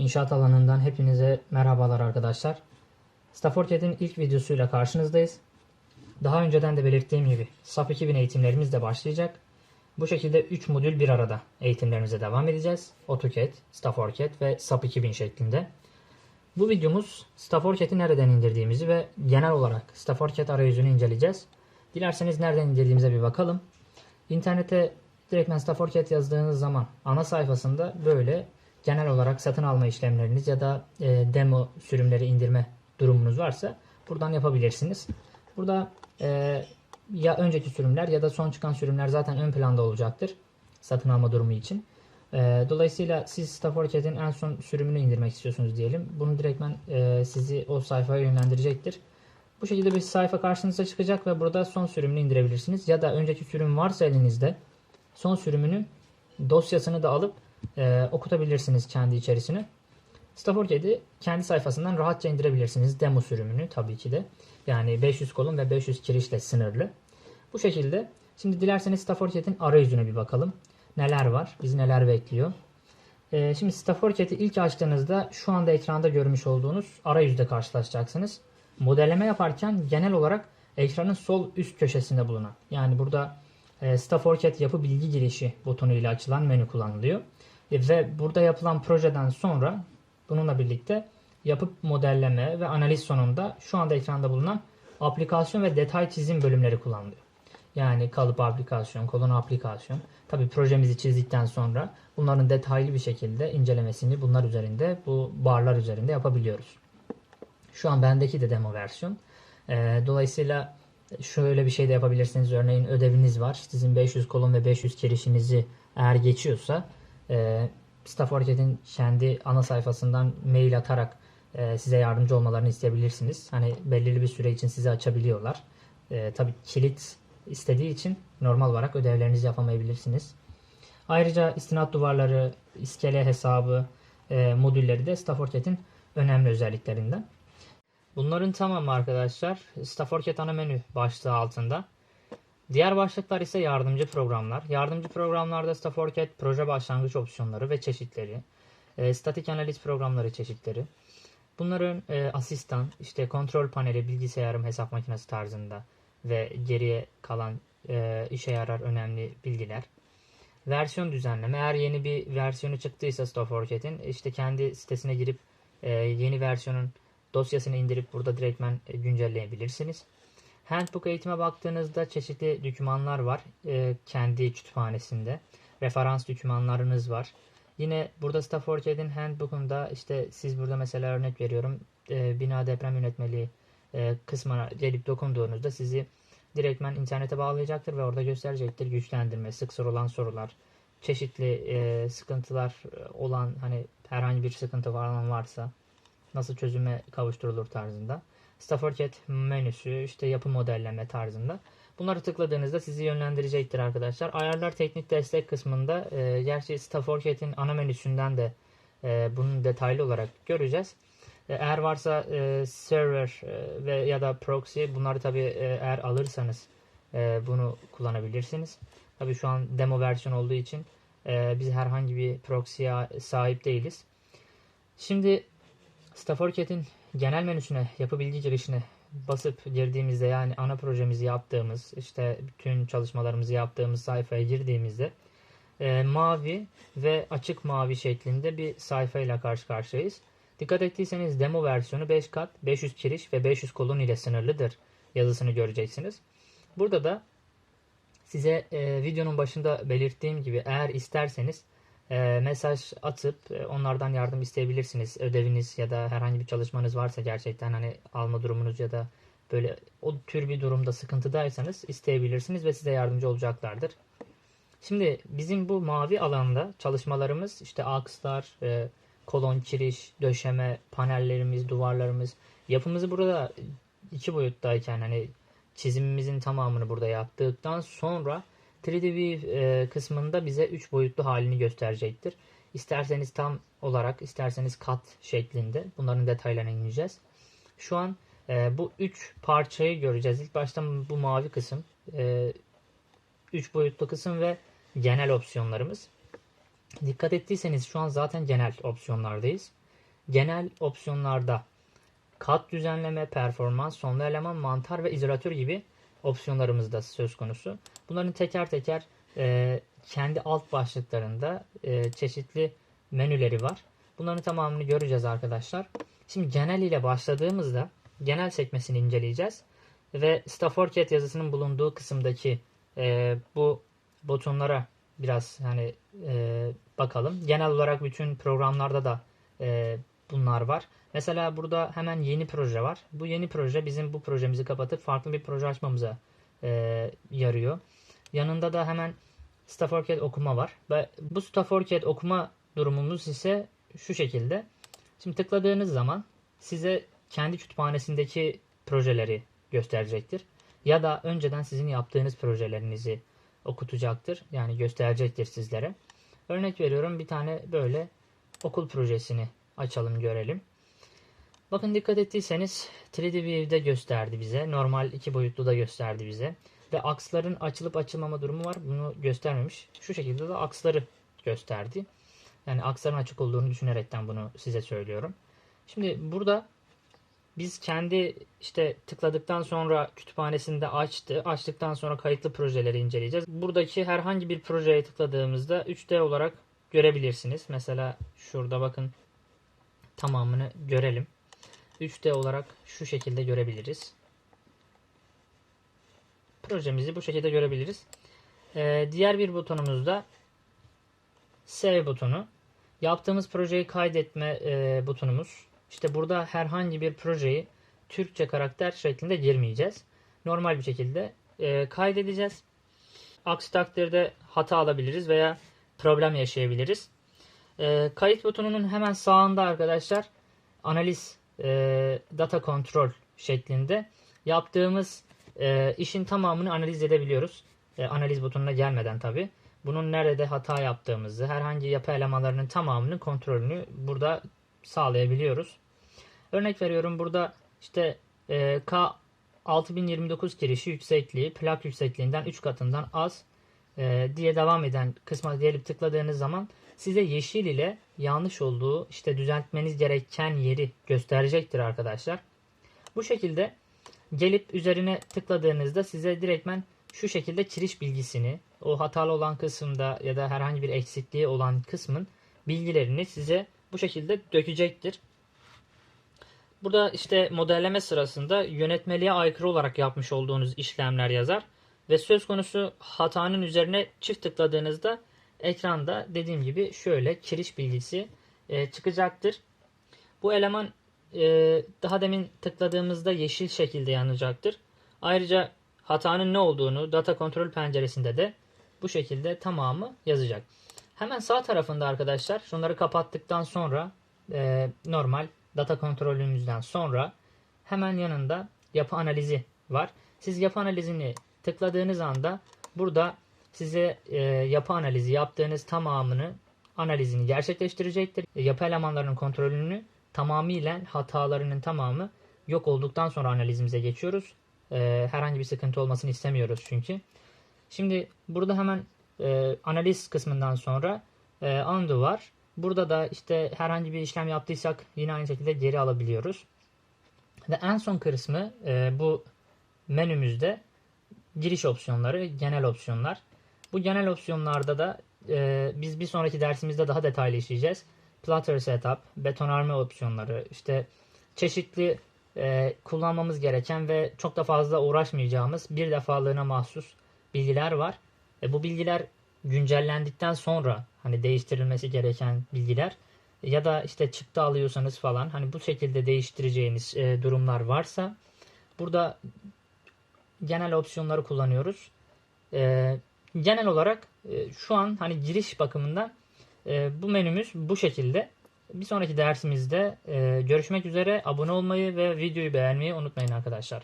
İnşaat alanından hepinize merhabalar arkadaşlar. StaffordCAD'in ilk videosuyla karşınızdayız. Daha önceden de belirttiğim gibi SAP 2000 eğitimlerimiz de başlayacak. Bu şekilde 3 modül bir arada eğitimlerimize devam edeceğiz. AutoCAD, StaffordCAD ve SAP 2000 şeklinde. Bu videomuz StaffordCAD'i nereden indirdiğimizi ve genel olarak StaffordCAD arayüzünü inceleyeceğiz. Dilerseniz nereden indirdiğimize bir bakalım. İnternete direktmen StaffordCAD yazdığınız zaman ana sayfasında böyle genel olarak satın alma işlemleriniz ya da e, demo sürümleri indirme durumunuz varsa buradan yapabilirsiniz. Burada e, ya önceki sürümler ya da son çıkan sürümler zaten ön planda olacaktır satın alma durumu için. E, dolayısıyla siz StaffordCAD'in en son sürümünü indirmek istiyorsunuz diyelim. Bunu direktmen e, sizi o sayfaya yönlendirecektir. Bu şekilde bir sayfa karşınıza çıkacak ve burada son sürümünü indirebilirsiniz. Ya da önceki sürüm varsa elinizde son sürümünün dosyasını da alıp e, okutabilirsiniz kendi içerisine. StaffordCAD'i kendi sayfasından rahatça indirebilirsiniz. Demo sürümünü tabii ki de. Yani 500 kolon ve 500 kirişle sınırlı. Bu şekilde. Şimdi dilerseniz StaffordCAD'in arayüzüne bir bakalım. Neler var? Bizi neler bekliyor? E, şimdi StaffordCAD'i ilk açtığınızda şu anda ekranda görmüş olduğunuz arayüzde karşılaşacaksınız. Modelleme yaparken genel olarak ekranın sol üst köşesinde bulunan yani burada e, StaffordCAD yapı bilgi girişi butonu ile açılan menü kullanılıyor. E, ve burada yapılan projeden sonra bununla birlikte yapıp modelleme ve analiz sonunda şu anda ekranda bulunan aplikasyon ve detay çizim bölümleri kullanılıyor. Yani kalıp aplikasyon, kolon aplikasyon. Tabi projemizi çizdikten sonra bunların detaylı bir şekilde incelemesini bunlar üzerinde, bu barlar üzerinde yapabiliyoruz. Şu an bendeki de demo versiyon. E, dolayısıyla şöyle bir şey de yapabilirsiniz. Örneğin ödeviniz var. Sizin 500 kolon ve 500 kirişinizi eğer geçiyorsa e, StaffordCAD'in kendi ana sayfasından mail atarak e, size yardımcı olmalarını isteyebilirsiniz. Hani belirli bir süre için size açabiliyorlar. E, tabii kilit istediği için normal olarak ödevlerinizi yapamayabilirsiniz. Ayrıca istinat duvarları, iskele hesabı e, modülleri de StaffordCAD'in önemli özelliklerinden. Bunların tamamı arkadaşlar StaffordCAD ana menü başlığı altında. Diğer başlıklar ise yardımcı programlar. Yardımcı programlarda StaffordCAD proje başlangıç opsiyonları ve çeşitleri, e, statik analiz programları çeşitleri. Bunların e, asistan, işte kontrol paneli, bilgisayarım, hesap makinesi tarzında ve geriye kalan e, işe yarar önemli bilgiler. Versiyon düzenleme. Eğer yeni bir versiyonu çıktıysa StaffordCAD'in işte kendi sitesine girip e, yeni versiyonun dosyasını indirip burada direktmen e, güncelleyebilirsiniz. Handbook eğitime baktığınızda çeşitli dokümanlar var e, kendi kütüphanesinde. Referans dokümanlarınız var. Yine burada StaffordCAD'in Handbook'unda işte siz burada mesela örnek veriyorum e, bina deprem yönetmeliği e, kısmına gelip dokunduğunuzda sizi direktmen internete bağlayacaktır ve orada gösterecektir güçlendirme, sık sorulan sorular, çeşitli e, sıkıntılar olan hani herhangi bir sıkıntı falan varsa nasıl çözüme kavuşturulur tarzında. StaffordCAD menüsü, işte yapı modelleme tarzında. Bunları tıkladığınızda sizi yönlendirecektir arkadaşlar. Ayarlar teknik destek kısmında e, gerçi StaffordCAD'in ana menüsünden de e, bunun detaylı olarak göreceğiz. E, eğer varsa e, server e, ve ya da proxy bunları tabi e, eğer alırsanız e, bunu kullanabilirsiniz. Tabi şu an demo versiyon olduğu için e, biz herhangi bir proxy'ye sahip değiliz. Şimdi StaffordCAD'in genel menüsüne, yapı bilgi girişine basıp girdiğimizde yani ana projemizi yaptığımız, işte bütün çalışmalarımızı yaptığımız sayfaya girdiğimizde e, mavi ve açık mavi şeklinde bir sayfayla karşı karşıyayız. Dikkat ettiyseniz demo versiyonu 5 kat, 500 kiriş ve 500 kolon ile sınırlıdır yazısını göreceksiniz. Burada da size e, videonun başında belirttiğim gibi eğer isterseniz e, mesaj atıp e, onlardan yardım isteyebilirsiniz. Ödeviniz ya da herhangi bir çalışmanız varsa gerçekten hani alma durumunuz ya da böyle o tür bir durumda sıkıntıdaysanız isteyebilirsiniz ve size yardımcı olacaklardır. Şimdi bizim bu mavi alanda çalışmalarımız işte akslar, e, kolon, kiriş, döşeme, panellerimiz, duvarlarımız. Yapımızı burada iki boyuttayken hani çizimimizin tamamını burada yaptıktan sonra 3D View e, kısmında bize 3 boyutlu halini gösterecektir. İsterseniz tam olarak, isterseniz kat şeklinde bunların detaylarına ineceğiz. Şu an e, bu 3 parçayı göreceğiz. İlk başta bu mavi kısım, 3 e, boyutlu kısım ve genel opsiyonlarımız. Dikkat ettiyseniz şu an zaten genel opsiyonlardayız. genel opsiyonlarda kat düzenleme, performans, sonlu eleman, mantar ve izolatör gibi opsiyonlarımız da söz konusu. Bunların teker teker e, kendi alt başlıklarında e, çeşitli menüleri var. Bunların tamamını göreceğiz arkadaşlar. Şimdi genel ile başladığımızda genel sekmesini inceleyeceğiz. Ve StaffordCat yazısının bulunduğu kısımdaki e, bu butonlara biraz hani e, bakalım. Genel olarak bütün programlarda da e, bunlar var. Mesela burada hemen yeni proje var. Bu yeni proje bizim bu projemizi kapatıp farklı bir proje açmamıza e, yarıyor. Yanında da hemen StaffordCat okuma var. Ve bu StaffordCat okuma durumumuz ise şu şekilde. Şimdi tıkladığınız zaman size kendi kütüphanesindeki projeleri gösterecektir. Ya da önceden sizin yaptığınız projelerinizi okutacaktır. Yani gösterecektir sizlere. Örnek veriyorum bir tane böyle okul projesini açalım görelim. Bakın dikkat ettiyseniz 3D View'de gösterdi bize. Normal iki boyutlu da gösterdi bize. Ve aksların açılıp açılmama durumu var. Bunu göstermemiş. Şu şekilde de aksları gösterdi. Yani aksların açık olduğunu düşünerekten bunu size söylüyorum. Şimdi burada biz kendi işte tıkladıktan sonra kütüphanesinde açtı. Açtıktan sonra kayıtlı projeleri inceleyeceğiz. Buradaki herhangi bir projeye tıkladığımızda 3D olarak görebilirsiniz. Mesela şurada bakın tamamını görelim. 3D olarak şu şekilde görebiliriz. Projemizi bu şekilde görebiliriz. Ee, diğer bir butonumuz da Save butonu. Yaptığımız projeyi kaydetme e, butonumuz. İşte burada herhangi bir projeyi Türkçe karakter şeklinde girmeyeceğiz. Normal bir şekilde e, kaydedeceğiz. Aksi takdirde hata alabiliriz veya problem yaşayabiliriz. E, kayıt butonunun hemen sağında arkadaşlar analiz e, data control şeklinde yaptığımız e, işin tamamını analiz edebiliyoruz. E, analiz butonuna gelmeden tabi. Bunun nerede hata yaptığımızı, herhangi yapı elemanlarının tamamının kontrolünü burada sağlayabiliyoruz. Örnek veriyorum burada işte e, K 6029 kirişi yüksekliği plak yüksekliğinden 3 katından az e, diye devam eden kısma gelip tıkladığınız zaman size yeşil ile yanlış olduğu işte düzeltmeniz gereken yeri gösterecektir arkadaşlar. Bu şekilde gelip üzerine tıkladığınızda size direktmen şu şekilde kiriş bilgisini o hatalı olan kısımda ya da herhangi bir eksikliği olan kısmın bilgilerini size bu şekilde dökecektir. Burada işte modelleme sırasında yönetmeliğe aykırı olarak yapmış olduğunuz işlemler yazar ve söz konusu hatanın üzerine çift tıkladığınızda ekranda dediğim gibi şöyle kiriş bilgisi e, çıkacaktır. Bu eleman e, daha demin tıkladığımızda yeşil şekilde yanacaktır. Ayrıca hatanın ne olduğunu data kontrol penceresinde de bu şekilde tamamı yazacak. Hemen sağ tarafında arkadaşlar şunları kapattıktan sonra e, normal data kontrolümüzden sonra hemen yanında yapı analizi var. Siz yapı analizini tıkladığınız anda burada size e, yapı analizi yaptığınız tamamını analizini gerçekleştirecektir. E, yapı elemanlarının kontrolünü tamamıyla hatalarının tamamı yok olduktan sonra analizimize geçiyoruz. E, herhangi bir sıkıntı olmasını istemiyoruz çünkü. Şimdi burada hemen e, analiz kısmından sonra e, undo var. Burada da işte herhangi bir işlem yaptıysak yine aynı şekilde geri alabiliyoruz. Ve en son kısmı e, bu menümüzde giriş opsiyonları, genel opsiyonlar. Bu genel opsiyonlarda da e, biz bir sonraki dersimizde daha detaylı işleyeceğiz. Platter setup, betonarme opsiyonları, işte çeşitli e, kullanmamız gereken ve çok da fazla uğraşmayacağımız bir defalığına mahsus bilgiler var. E, bu bilgiler güncellendikten sonra hani değiştirilmesi gereken bilgiler ya da işte çıktı alıyorsanız falan hani bu şekilde değiştireceğiniz e, durumlar varsa burada genel opsiyonları kullanıyoruz. E, genel olarak e, şu an hani giriş bakımından e, bu menümüz bu şekilde. Bir sonraki dersimizde e, görüşmek üzere. Abone olmayı ve videoyu beğenmeyi unutmayın arkadaşlar.